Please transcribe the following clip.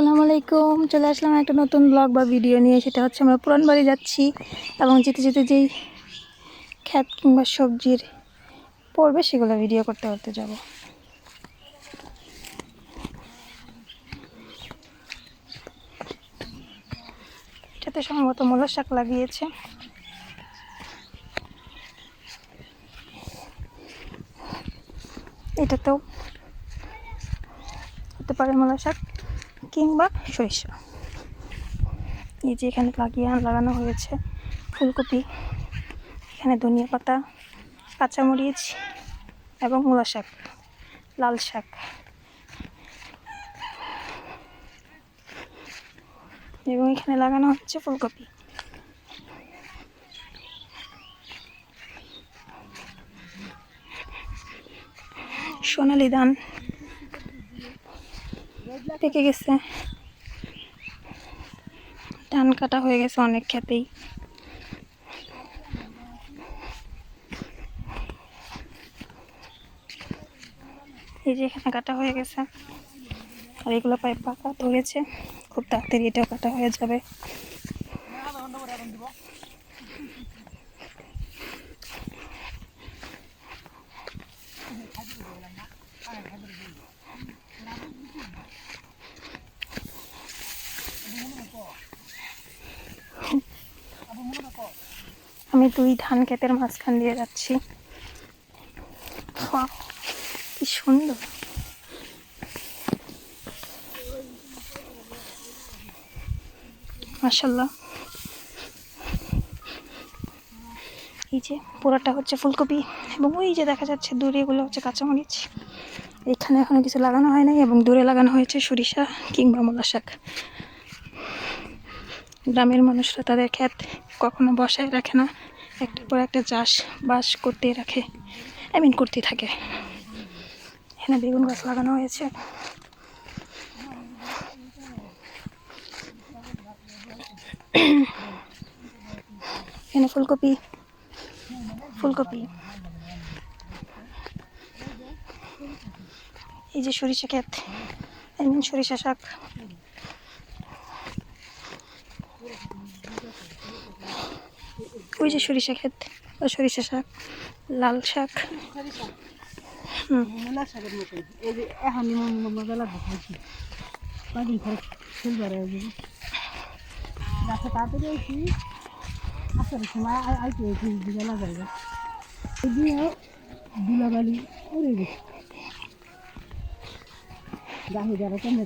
আসসালামু আলাইকুম। চলে আসলাম একটা নতুন ব্লগ বা ভিডিও নিয়ে, সেটা হচ্ছে আমরা পুরান বাড়ি যাচ্ছি এবং যেতে যেতে যেই খ্যাত কিংবা সবজির পড়বে সেগুলো ভিডিও করতে করতে যাব। এটাতে সম্ভবত মূল শাক লাগিয়েছে। এটাতেও হতে পারে মূলা শাক। কিংবা সরিষা। এই যে এখানে লাগিয়ে লাগানো হয়েছে ফুলকপি, এখানে ধনিয়া পাতা, কাঁচামরিচ এবং মূলা শাক, লাল শাক। এবং এখানে লাগানো হচ্ছে ফুলকপি। সোনালি ধান পেকে গেছে। ধান কাটা হয়ে গেছে অনেক খেতেই। এই যে এখানে কাটা হয়ে গেছে। আর এগুলো পায়ে পাকা ধরেছে। খুব তাড়াতাড়ি এটাও কাটা হয়ে যাবে। আমি দুই ধান ক্ষেতের মাঝখান দিয়ে যাচ্ছি। কি সুন্দর। মাসাল্লাহ এই যে পুরোটা হচ্ছে ফুলকপি এবং ওই যে দেখা যাচ্ছে দূরে এগুলো হচ্ছে কাঁচামরিচ। এখানে এখনও কিছু লাগানো হয় নাই এবং দূরে লাগানো হয়েছে সরিষা কিংবা মূলা শাক। গ্রামের মানুষরা তাদের ক্ষেত কখনো বসায় রাখে না। একটার পর একটা চাষ বাস করতে রাখে। আই মিন করতেই থাকে। এখানে বেগুন গাছ লাগানো হয়েছে। এখানে ফুলকপি। ফুলকপি। এই যে সরিষা ক্ষেত। আই মিন সরিষা শাক। ওই যে সরিষা ক্ষেত সরিষা শাক লাল শাক। দুলাবালি গেছে গাহি যারা কেমন